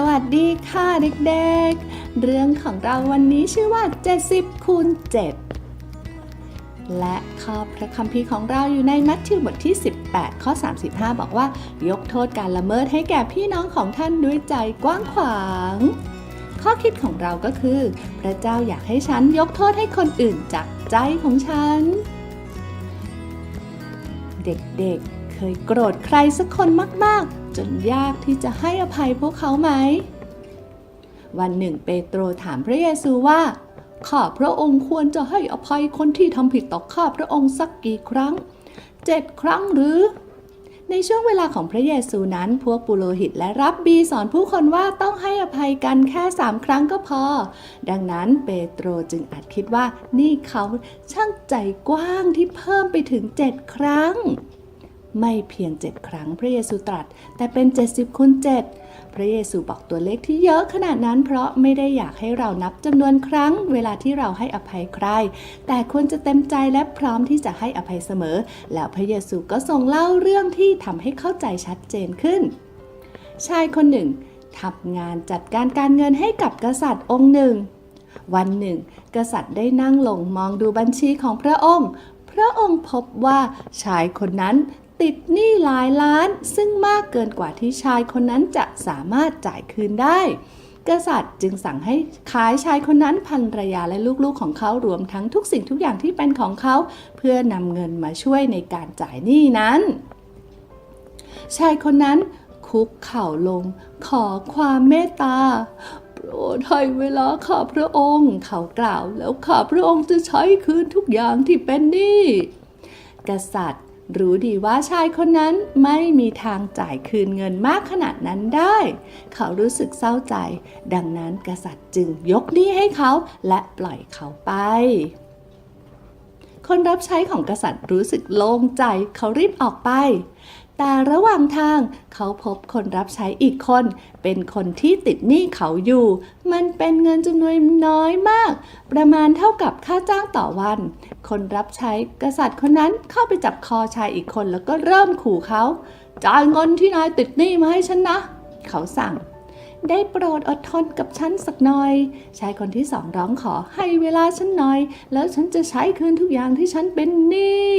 สวัสดีค่ะเด็กๆ เรื่องของเราวันนี้ชื่อว่า 70คูณ7 และข้อพระคัมภีร์ของเราอยู่ในมัทธิวบทที่ 18 ข้อ 35 บอกว่า ยกโทษการละเมิดให้แก่พี่น้องของท่านด้วยใจกว้างขวาง ข้อคิดของเราก็คือ พระเจ้าอยากให้ฉันยกโทษให้คนอื่นจากใจของฉัน เด็กๆ เคยโกรธใครสักคนมากๆ จนยากที่จะให้อภัยพวกเขาไหม วันหนึ่งเปโตรถามพระเยซูว่าข้าพระองค์ควรจะให้อภัยคนที่ทำผิดต่อข้าพระองค์สักกี่ครั้งเจ็ดครั้งหรือ ในช่วงเวลาของพระเยซูนั้นพวกปุโรหิตและรับบีสอนผู้คนว่าต้องให้อภัยกันแค่สามครั้งก็พอ ดังนั้นเปโตรจึงอาจคิดว่านี่เขาช่างใจกว้างที่เพิ่มไปถึงเจ็ดครั้ง ไม่เพียงเจ็ดครั้งพระเยซูตรัส แต่เป็น 70คูณ7พระเยซูบอกตัวเลขที่เยอะขนาดนั้น เพราะไม่ได้อยากให้เรานับจำนวนครั้ง เวลาที่เราให้อภัยใคร แต่ควรจะเต็มใจและพร้อมที่จะให้อภัยเสมอ แล้วพระเยซูก็ทรงเล่าเรื่องที่ทำให้เข้าใจชัดเจนขึ้น ชายคนหนึ่งทำงานจัดการการเงินให้กับกษัตริย์องค์หนึ่ง วันหนึ่ง กษัตริย์ได้นั่งลงมองดูบัญชีของพระองค์ พระองค์พบว่าชายคนนั้น ติดหนี้หลายล้าน ซึ่งมากเกินกว่าที่ชายคนนั้นจะสามารถจ่ายคืนได้ กษัตริย์จึงสั่งให้ขายชายคนนั้นภรรยาและลูกๆของเขารวมทั้งทุกสิ่งทุกอย่างที่เป็นของเขา เพื่อนำเงินมาช่วยในการจ่ายหนี้นั้น ชายคนนั้นคุกเข่าลง ขอความเมตตาโปรดให้เวลาข้าพระองค์ เขากล่าวแล้วข้าพระองค์จะใช้คืนทุกอย่างที่เป็นหนี้กษัตริย์ รู้ดีว่าชายคนนั้นไม่มีทางจ่ายคืนเงินมากขนาดนั้นได้ เขารู้สึกเศร้าใจ ดังนั้นกษัตริย์จึงยกหนี้ให้เขาและปล่อยเขาไป คนรับใช้ของกษัตริย์รู้สึกโล่งใจเขารีบออกไป แต่ระหว่างทางเขาพบคนรับใช้อีกคน เป็นคนที่ติดหนี้เขาอยู่ มันเป็นเงินจำนวนน้อยมาก ประมาณเท่ากับค่าจ้างต่อวัน คนรับใช้กษัตริย์คนนั้นเข้าไปจับคอชายอีกคนแล้วก็เริ่มขู่เขาจ่ายเงินที่นายติดหนี้มาให้ฉันนะ เขาสั่ง ได้โปรดอดทนกับฉันสักหน่อย ชายคนที่สองร้องขอให้เวลาฉันหน่อย แล้วฉันจะใช้คืนทุกอย่างที่ฉันเป็นหนี้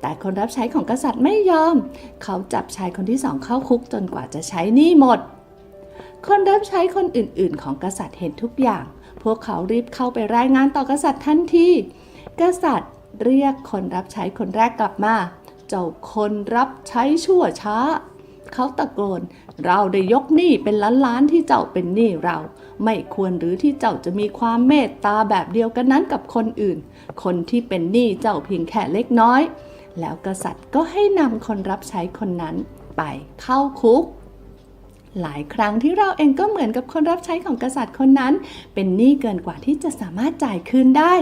แต่คนรับใช้ของกษัตริย์ไม่ยอม เขาจับชายคนที่สองเข้าคุกจนกว่าจะใช้หนี้หมด คนรับใช้คนอื่นๆ ของกษัตริย์เห็นทุกอย่าง พวกเขารีบเข้าไปรายงานต่อกษัตริย์ทันที กษัตริย์เรียกคนรับใช้คนแรกกลับมา เจ้าคนรับใช้ชั่วช้า เขาตะโกน เราได้ยกหนี้เป็นล้านๆที่เจ้าเป็นหนี้เรา ไม่ควรหรือที่เจ้าจะมีความเมตตาแบบเดียวกันนั้นกับคนอื่น คนที่เป็นหนี้เจ้าเพียงแค่เล็กน้อย แล้วกษัตริย์ก็ให้นำคนรับใช้คนนั้นไปเข้าคุก หลายครั้งที่เราเองก็เหมือนกับคนรับใช้ของกษัตริย์คนนั้น เป็นหนี้เกินกว่าที่จะสามารถจ่ายคืนได้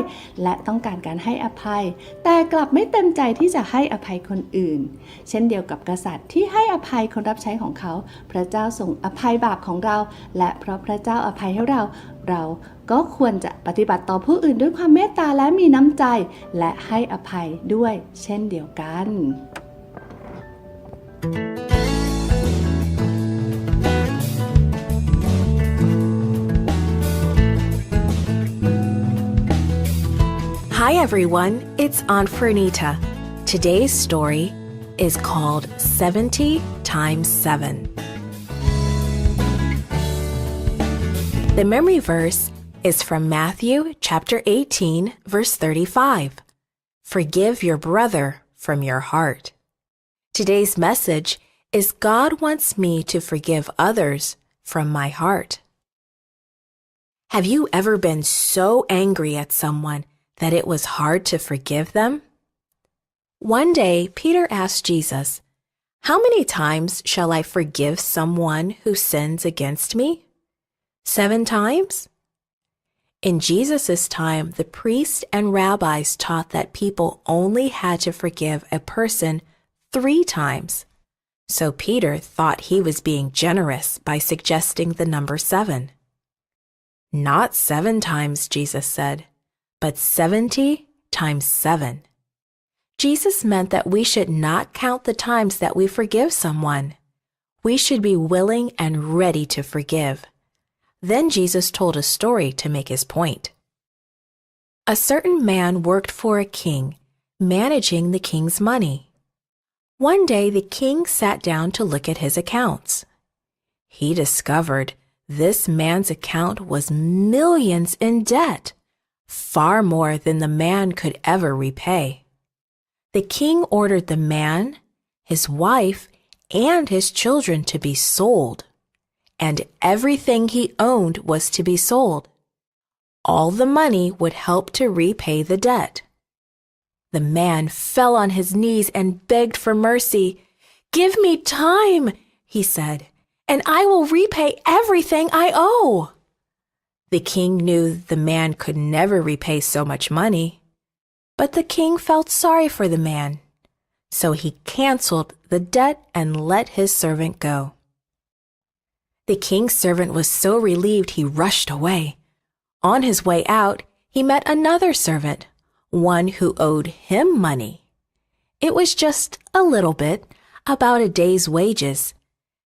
และต้องการการให้อภัย แต่กลับไม่เต็มใจที่จะให้อภัยคนอื่น เช่นเดียวกับกษัตริย์ที่ให้อภัยคนรับใช้ของเขา พระเจ้าทรงอภัยบาปของเรา และเพราะพระเจ้าอภัยให้เรา เราก็ควรจะปฏิบัติต่อผู้อื่นด้วยความเมตตาและมีน้ำใจ และให้อภัยด้วย เช่นเดียวกัน Hi everyone, it's Aunt Fernita. Today's story is called 70 times 7. The memory verse is from Matthew chapter 18 verse 35. Forgive your brother from your heart. Today's message is God wants me to forgive others from my heart. Have you ever been so angry at someone that it was hard to forgive them? One day, Peter asked Jesus, How many times shall I forgive someone who sins against me? Seven times? In Jesus' time, the priests and rabbis taught that people only had to forgive a person three times. So Peter thought he was being generous by suggesting the number seven. Not seven times, Jesus said, but 70 times seven. Jesus meant that we should not count the times that we forgive someone. we should be willing and ready to forgive. Then Jesus told a story to make his point. A certain man worked for a king, managing the king's money. One day the king sat down to look at his accounts. He discovered this man's account was millions in debt, far more than the man could ever repay. The king ordered the man, his wife, and his children to be sold, and everything he owned was to be sold. All the money would help to repay the debt. The man fell on his knees and begged for mercy. Give me time, he said, and I will repay everything I owe. The king knew the man could never repay so much money, but the king felt sorry for the man, so he canceled the debt and let his servant go. The king's servant was so relieved he rushed away. On his way out, he met another servant, one who owed him money. It was just a little bit, about a day's wages.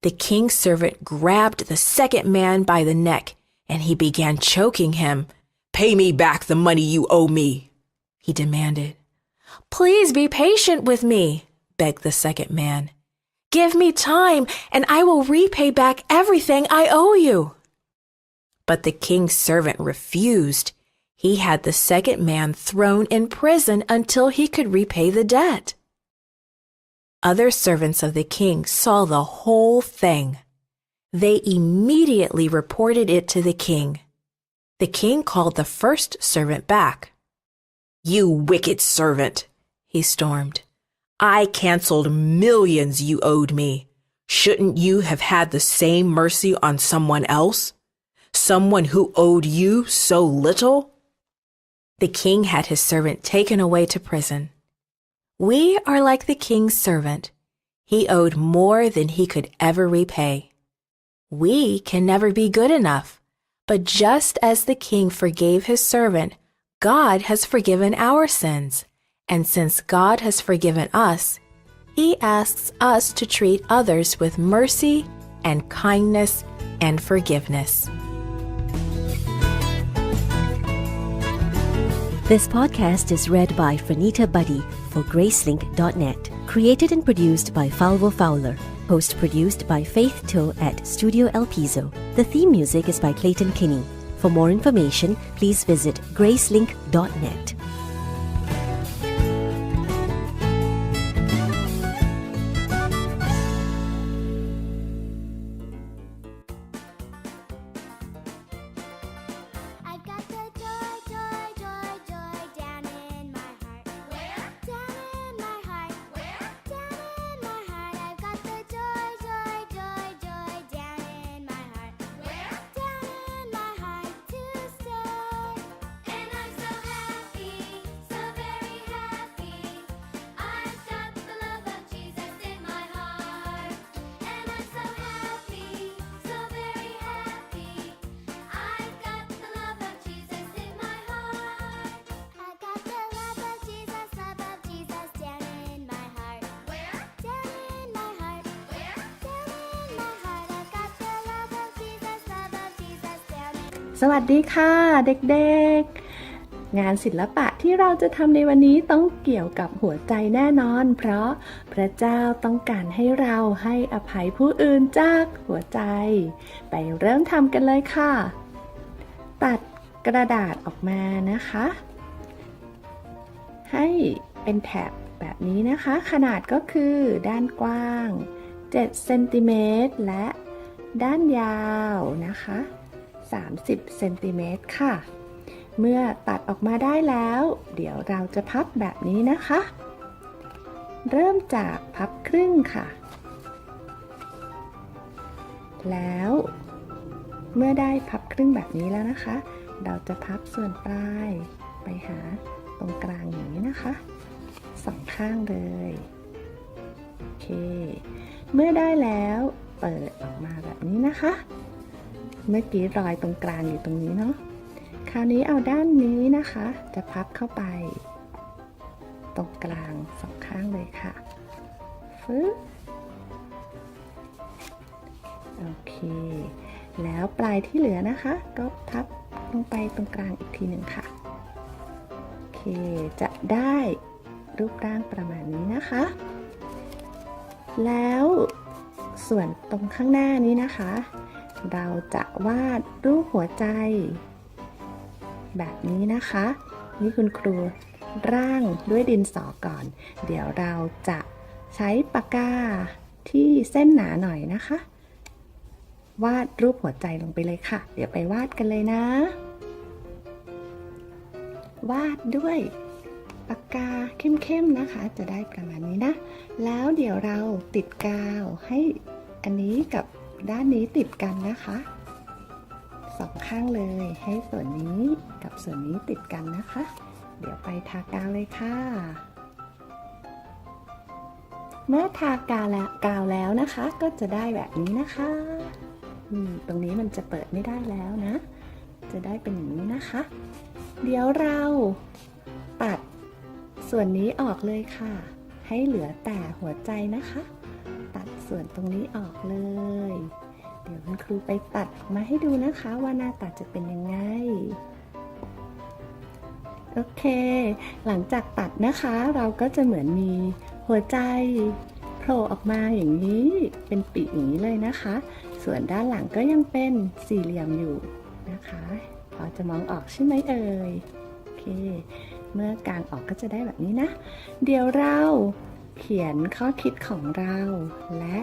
The king's servant grabbed the second man by the neck and he began choking him. Pay me back the money you owe me, he demanded. Please be patient with me, begged the second man. Give me time and I will repay back everything I owe you. But the king's servant refused. He had the second man thrown in prison until he could repay the debt. Other servants of the king saw the whole thing. They immediately reported it to the king. The king called the first servant back. You wicked servant, he stormed. I canceled millions you owed me. Shouldn't you have had the same mercy on someone else? Someone who owed you so little? The king had his servant taken away to prison. We are like the king's servant. He owed more than he could ever repay. We can never be good enough. But just as the king forgave his servant, God has forgiven our sins. And since God has forgiven us, he asks us to treat others with mercy and kindness and forgiveness. This podcast is read by Franita Buddy for Gracelink.net. Created and produced by Falvo Fowler. Post produced by Faith Toe at Studio El Piso. The theme music is by Clayton Kinney. For more information, please visit Gracelink.net. สวัสดีค่ะเด็กๆ งานศิลปะที่เราจะทำในวันนี้ต้องเกี่ยวกับหัวใจแน่นอน เพราะพระเจ้าต้องการให้เราให้อภัยผู้อื่นจากหัวใจ ไปเริ่มทำกันเลยค่ะ ตัดกระดาษออกมานะคะ ให้เป็นแถบแบบนี้นะคะ ขนาดก็คือด้านกว้าง7เซนติเมตรและด้านยาวนะคะ 30เซนติเมตรค่ะ เมื่อตัดออกมาได้แล้ว เดี๋ยวเราจะพับแบบนี้นะคะ เริ่มจากพับครึ่งค่ะ แล้วเมื่อได้พับครึ่งแบบนี้แล้วนะคะ เราจะพับส่วนปลายไปหาตรงกลางอย่างนี้นะคะสองข้างเลยโอเค เมื่อได้แล้วเปิดออกมาแบบนี้นะคะ เมื่อกี้รอยตรงกลางอยู่ตรงนี้เนาะคราวนี้เอาด้านนี้นะคะ จะพับเข้าไป ตรงกลางสองข้างเลยค่ะฟึ๊บโอเค แล้วปลายที่เหลือนะคะ ก็พับลงไปตรงกลางอีกทีหนึ่งค่ะ โอเค จะได้รูปร่างประมาณนี้นะคะ แล้วส่วนตรงข้างหน้านี้นะคะ เราจะวาดรูปหัวใจ แบบนี้นะคะ นี่คุณครูร่างด้วยดินสอก่อน เดี๋ยวเราจะใช้ปากกาที่เส้นหนาหน่อยนะคะ วาดรูปหัวใจลงไปเลยค่ะ เดี๋ยวไปวาดกันเลยนะ วาดด้วยปากกาเข้มๆนะคะ จะได้ประมาณนี้นะ แล้วเดี๋ยวเราติดกาวให้อันนี้กับ ด้านนี้ติดกันนะคะสองข้างเลยให้ส่วนนี้กับส่วนนี้ติดกันนะคะ เดี๋ยวไปทากาวเลยค่ะ เมื่อทากาวแล้วกาวแล้วนะคะ ก็จะได้แบบนี้นะคะตรงนี้มันจะเปิดไม่ได้แล้วนะ จะได้เป็นอย่างนี้นะคะ เดี๋ยวเราตัดส่วนนี้ออกเลยค่ะ ให้เหลือแต่หัวใจนะคะ ส่วนตรงนี้ออกเลย เดี๋ยวคุณครูไปตัดออกมาให้ดูนะคะว่าหน้าตัดจะเป็นยังไง โอเค หลังจากตัดนะคะเราก็จะเหมือนมีหัวใจโผล่ออกมาอย่างนี้ เป็นปีกอย่างนี้เลยนะคะ ส่วนด้านหลังก็ยังเป็นสี่เหลี่ยมอยู่นะคะพอจะมองออกใช่ไหมเอ่ย โอเค เมื่อกางออกก็จะได้แบบนี้นะ เดี๋ยวเรา เขียนข้อคิดของเรา และ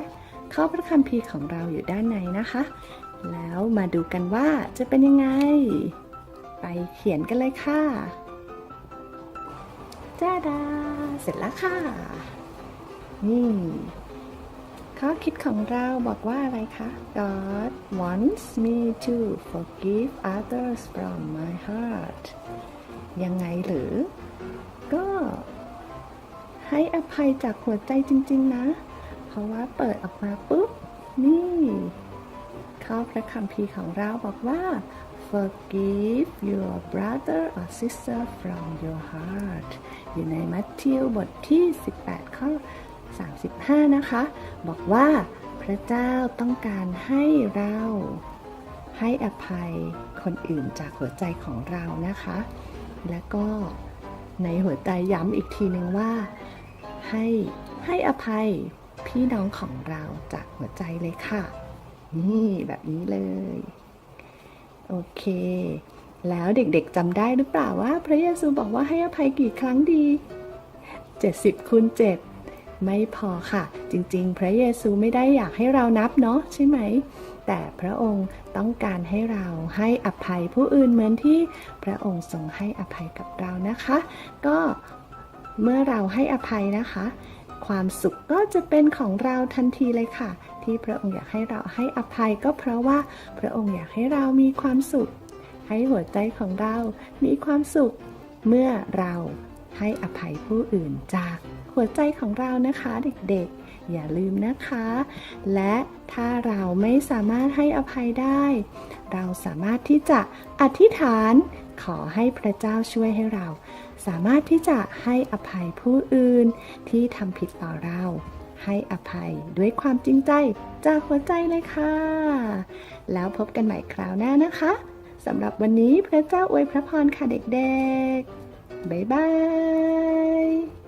ข้อพระคัมภีร์ของเราอยู่ด้านในนะคะ แล้วมาดูกันว่าจะเป็นยังไง ไปเขียนกันเลยค่ะจ้าดา เสร็จแล้วค่ะนี่ข้อคิดของเราบอกว่าอะไรคะ God wants me to forgive others from my heart ยังไงหรือ ก็ ให้อภัยจากหัวใจจริง ๆ นะ เพราะว่าเปิดออกมาปุ๊บ นี่ข้อพระคัมภีร์ของเราบอกว่า forgive your brother or sister from your heart อยู่ในมัทธิวบทที่ 18 ข้อ 35 นะคะ บอกว่าพระเจ้าต้องการให้เราให้อภัยคนอื่นจากหัวใจของเรานะคะ และก็ในหัวใจย้ำอีกทีหนึ่งว่า ให้ให้อภัยพี่น้องของเราจากหัวใจเลยค่ะ นี่แบบนี้เลย โอเค แล้วเด็กๆจำได้หรือเปล่าว่า พระเยซูบอกว่าให้อภัยกี่ครั้งดี 70คูณ7 ไม่พอค่ะ จริงๆ พระเยซูไม่ได้อยากให้เรานับเนาะใช่ไหม แต่พระองค์ต้องการให้เราให้อภัยผู้อื่นเหมือนที่พระองค์ทรงให้อภัยกับเรานะคะ ก็ เมื่อเราให้อภัยนะคะ ความสุขก็จะเป็นของเราทันทีเลยค่ะ ที่พระองค์อยากให้เราให้อภัยก็เพราะว่าพระองค์อยากให้เรามีความสุข ให้หัวใจของเรามีความสุข เมื่อเราให้อภัยผู้อื่นจากหัวใจของเรานะคะเด็กๆ อย่าลืมนะคะ และถ้าเราไม่สามารถให้อภัยได้ เราสามารถที่จะอธิษฐาน ขอให้พระเจ้าช่วยให้เรา สามารถที่จะให้อภัยผู้อื่นที่ทำผิดต่อเรา ให้อภัยด้วยความจริงใจจากหัวใจเลยค่ะ แล้วพบกันใหม่คราวหน้านะคะสำหรับวันนี้พระเจ้าอวยพระพรค่ะเด็กๆ บ๊ายบาย